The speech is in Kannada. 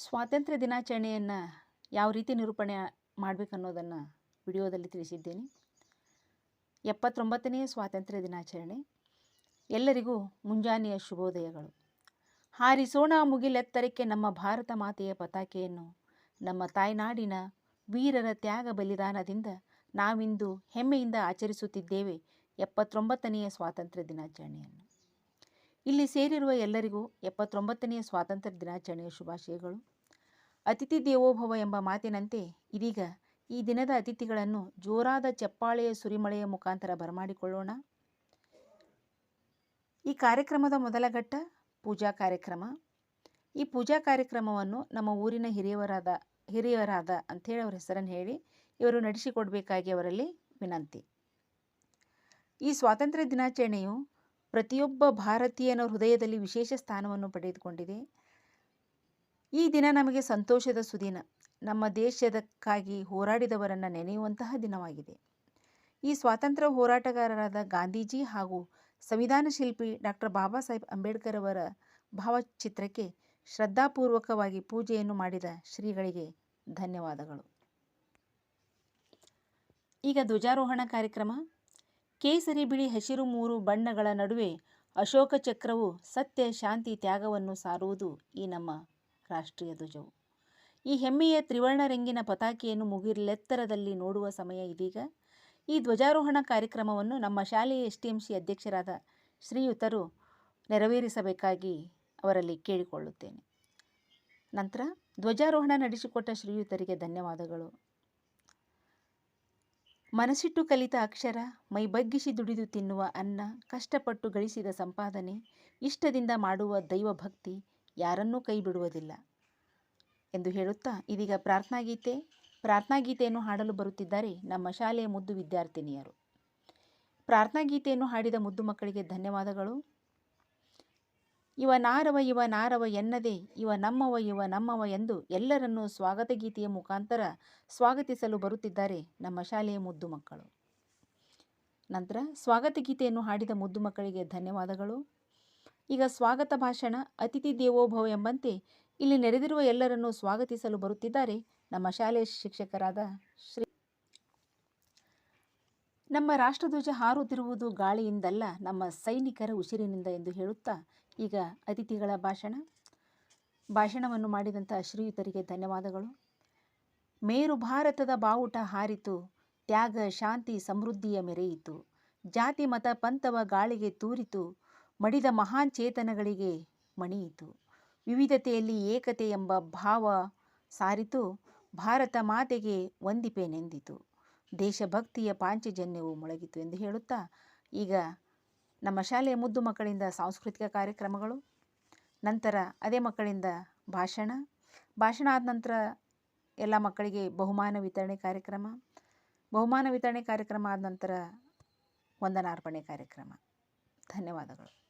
ಸ್ವಾತಂತ್ರ್ಯ ದಿನಾಚರಣೆಯನ್ನು ಯಾವ ರೀತಿ ನಿರೂಪಣೆ ಮಾಡಬೇಕನ್ನೋದನ್ನು ವಿಡಿಯೋದಲ್ಲಿ ತಿಳಿಸಿದ್ದೇನೆ. ಎಪ್ಪತ್ತೊಂಬತ್ತನೆಯ ಸ್ವಾತಂತ್ರ್ಯ ದಿನಾಚರಣೆ. ಎಲ್ಲರಿಗೂ ಮುಂಜಾನೆಯ ಶುಭೋದಯಗಳು. ಹಾರಿಸೋಣ ಮುಗಿಲೆತ್ತರಕ್ಕೆ ನಮ್ಮ ಭಾರತ ಮಾತೆಯ ಪತಾಕೆಯನ್ನು. ನಮ್ಮ ತಾಯ್ನಾಡಿನ ವೀರರ ತ್ಯಾಗ ಬಲಿದಾನದಿಂದ ನಾವಿಂದು ಹೆಮ್ಮೆಯಿಂದ ಆಚರಿಸುತ್ತಿದ್ದೇವೆ ಎಪ್ಪತ್ತೊಂಬತ್ತನೆಯ ಸ್ವಾತಂತ್ರ್ಯ ದಿನಾಚರಣೆಯನ್ನು. ಇಲ್ಲಿ ಸೇರಿರುವ ಎಲ್ಲರಿಗೂ ಎಪ್ಪತ್ತೊಂಬತ್ತನೆಯ ಸ್ವಾತಂತ್ರ್ಯ ದಿನಾಚರಣೆಯ ಶುಭಾಶಯಗಳು. ಅತಿಥಿ ದೇವೋಭವ ಎಂಬ ಮಾತಿನಂತೆ ಇದೀಗ ಈ ದಿನದ ಅತಿಥಿಗಳನ್ನು ಜೋರಾದ ಚಪ್ಪಾಳೆಯ ಸುರಿಮಳೆಯ ಮುಖಾಂತರ ಬರಮಾಡಿಕೊಳ್ಳೋಣ. ಈ ಕಾರ್ಯಕ್ರಮದ ಮೊದಲ ಘಟ್ಟ ಪೂಜಾ ಕಾರ್ಯಕ್ರಮ. ಈ ಪೂಜಾ ಕಾರ್ಯಕ್ರಮವನ್ನು ನಮ್ಮ ಊರಿನ ಹಿರಿಯವರಾದ ಹಿರಿಯರಾದ ಅಂಥೇಳಿ ಅವರ ಹೆಸರನ್ನು ಹೇಳಿ ಇವರು ನಡೆಸಿಕೊಡಬೇಕಾಗಿ ಅವರಲ್ಲಿ ವಿನಂತಿ. ಈ ಸ್ವಾತಂತ್ರ್ಯ ದಿನಾಚರಣೆಯು ಪ್ರತಿಯೊಬ್ಬ ಭಾರತೀಯನ ಹೃದಯದಲ್ಲಿ ವಿಶೇಷ ಸ್ಥಾನವನ್ನು ಪಡೆದುಕೊಂಡಿದೆ. ಈ ದಿನ ನಮಗೆ ಸಂತೋಷದ ಸುದಿನ. ನಮ್ಮ ದೇಶದಕ್ಕಾಗಿ ಹೋರಾಡಿದವರನ್ನು ನೆನೆಯುವಂತಹ ದಿನವಾಗಿದೆ. ಈ ಸ್ವಾತಂತ್ರ್ಯ ಹೋರಾಟಗಾರರಾದ ಗಾಂಧೀಜಿ ಹಾಗೂ ಸಂವಿಧಾನ ಶಿಲ್ಪಿ ಡಾಕ್ಟರ್ ಬಾಬಾ ಸಾಹೇಬ್ ಅಂಬೇಡ್ಕರ್ ಅವರ ಭಾವಚಿತ್ರಕ್ಕೆ ಶ್ರದ್ಧಾಪೂರ್ವಕವಾಗಿ ಪೂಜೆಯನ್ನು ಮಾಡಿದ ಶ್ರೀಗಳಿಗೆ ಧನ್ಯವಾದಗಳು. ಈಗ ಧ್ವಜಾರೋಹಣ ಕಾರ್ಯಕ್ರಮ. ಕೇಸರಿ ಬಿಳಿ ಹಸಿರು ಮೂರು ಬಣ್ಣಗಳ ನಡುವೆ ಅಶೋಕ ಚಕ್ರವು ಸತ್ಯ, ಶಾಂತಿ, ತ್ಯಾಗವನ್ನು ಸಾರುವುದು ಈ ನಮ್ಮ ರಾಷ್ಟ್ರೀಯ ಧ್ವಜವು. ಈ ಹೆಮ್ಮೆಯ ತ್ರಿವರ್ಣ ರಂಗಿನ ಪತಾಕೆಯನ್ನು ಮುಗಿಲೆತ್ತರದಲ್ಲಿ ನೋಡುವ ಸಮಯ ಇದೀಗ. ಈ ಧ್ವಜಾರೋಹಣ ಕಾರ್ಯಕ್ರಮವನ್ನು ನಮ್ಮ ಶಾಲೆಯ ಎಸ್ ಟಿ ಎಂ ಸಿ ಅಧ್ಯಕ್ಷರಾದ ಶ್ರೀಯುತರು ನೆರವೇರಿಸಬೇಕಾಗಿ ಅವರಲ್ಲಿ ಕೇಳಿಕೊಳ್ಳುತ್ತೇನೆ. ನಂತರ ಧ್ವಜಾರೋಹಣ ನಡೆಸಿಕೊಟ್ಟ ಶ್ರೀಯುತರಿಗೆ ಧನ್ಯವಾದಗಳು. ಮನಸ್ಸಿಟ್ಟು ಕಲಿತ ಅಕ್ಷರ, ಮೈ ಬಗ್ಗಿಸಿ ದುಡಿದು ತಿನ್ನುವ ಅನ್ನ, ಕಷ್ಟಪಟ್ಟು ಗಳಿಸಿದ ಸಂಪಾದನೆ, ಇಷ್ಟದಿಂದ ಮಾಡುವ ದೈವ ಭಕ್ತಿ ಯಾರನ್ನೂ ಕೈ ಬಿಡುವುದಿಲ್ಲ. ಎಂದು ಹೇಳುತ್ತಾ ಇದೀಗ ಪ್ರಾರ್ಥನಾ ಗೀತೆ, ಪ್ರಾರ್ಥನಾ ಗೀತೆಯನ್ನು ಹಾಡಲು ಬರುತ್ತಿದ್ದಾರೆ ನಮ್ಮ ಶಾಲೆಯ ಮುದ್ದು ವಿದ್ಯಾರ್ಥಿನಿಯರು. ಪ್ರಾರ್ಥನಾ ಗೀತೆಯನ್ನು ಹಾಡಿದ ಮುದ್ದು ಮಕ್ಕಳಿಗೆ ಧನ್ಯವಾದಗಳು. ಇವ ನಾರವ ಇವ ನಾರವ ಎನ್ನದೆ, ಇವ ನಮ್ಮವ ಇವ ನಮ್ಮವ ಎಂದು ಎಲ್ಲರನ್ನೂ ಸ್ವಾಗತ ಗೀತೆಯ ಮುಖಾಂತರ ಸ್ವಾಗತಿಸಲು ಬರುತ್ತಿದ್ದಾರೆ ನಮ್ಮ ಶಾಲೆಯ ಮುದ್ದು ಮಕ್ಕಳು. ನಂತರ ಸ್ವಾಗತ ಗೀತೆಯನ್ನು ಹಾಡಿದ ಮುದ್ದು ಮಕ್ಕಳಿಗೆ ಧನ್ಯವಾದಗಳು. ಈಗ ಸ್ವಾಗತ ಭಾಷಣ ಅತಿಥಿ ದೇವೋಭವ ಎಂಬಂತೆ ಇಲ್ಲಿ ನೆರೆದಿರುವ ಎಲ್ಲರನ್ನೂ ಸ್ವಾಗತಿಸಲು ಬರುತ್ತಿದ್ದಾರೆ ನಮ್ಮ ಶಾಲೆಯ ಶಿಕ್ಷಕರಾದ ಶ್ರೀ ನಮ್ಮ ರಾಷ್ಟ್ರಧ್ವಜ ಹಾರುತ್ತಿರುವುದು ಗಾಳಿಯಿಂದಲ್ಲ ನಮ್ಮ ಸೈನಿಕರ ಉಸಿರಿನಿಂದ ಎಂದು ಹೇಳುತ್ತಾ ಈಗ ಅತಿಥಿಗಳ ಭಾಷಣ. ಭಾಷಣವನ್ನು ಮಾಡಿದಂಥ ಶ್ರೀಯುತರಿಗೆ ಧನ್ಯವಾದಗಳು. ಮೇರು ಭಾರತದ ಬಾವುಟ ಹಾರಿತು, ತ್ಯಾಗ, ಶಾಂತಿ, ಸಮೃದ್ಧಿಯ ಮೆರೆಯಿತು. ಜಾತಿ, ಮತ, ಪಂಥವ ಗಾಳಿಗೆ ತೂರಿತು, ಮಡಿದ ಮಹಾನ್ ಚೇತನಗಳಿಗೆ ಮಣಿಯಿತು. ವಿವಿಧತೆಯಲ್ಲಿ ಏಕತೆ ಎಂಬ ಭಾವ ಸಾರಿತು, ಭಾರತ ಮಾತೆಗೆ ವಂದಿಪೆ ನೆಂದಿತು ದೇಶಭಕ್ತಿಯ ಪಾಂಚಜನ್ಯವು ಮೊಳಗಿತು ಎಂದು ಹೇಳುತ್ತಾ, ಈಗ ನಮ್ಮ ಶಾಲೆಯ ಮುದ್ದು ಮಕ್ಕಳಿಂದ ಸಾಂಸ್ಕೃತಿಕ ಕಾರ್ಯಕ್ರಮಗಳು, ನಂತರ ಅದೇ ಮಕ್ಕಳಿಂದ ಭಾಷಣ ಭಾಷಣ ಆದ ನಂತರ ಎಲ್ಲ ಮಕ್ಕಳಿಗೆ ಬಹುಮಾನ ವಿತರಣೆ ಕಾರ್ಯಕ್ರಮ, ಬಹುಮಾನ ವಿತರಣೆ ಕಾರ್ಯಕ್ರಮ ಆದ ನಂತರ ವಂದನಾರ್ಪಣೆ ಕಾರ್ಯಕ್ರಮ. ಧನ್ಯವಾದಗಳು.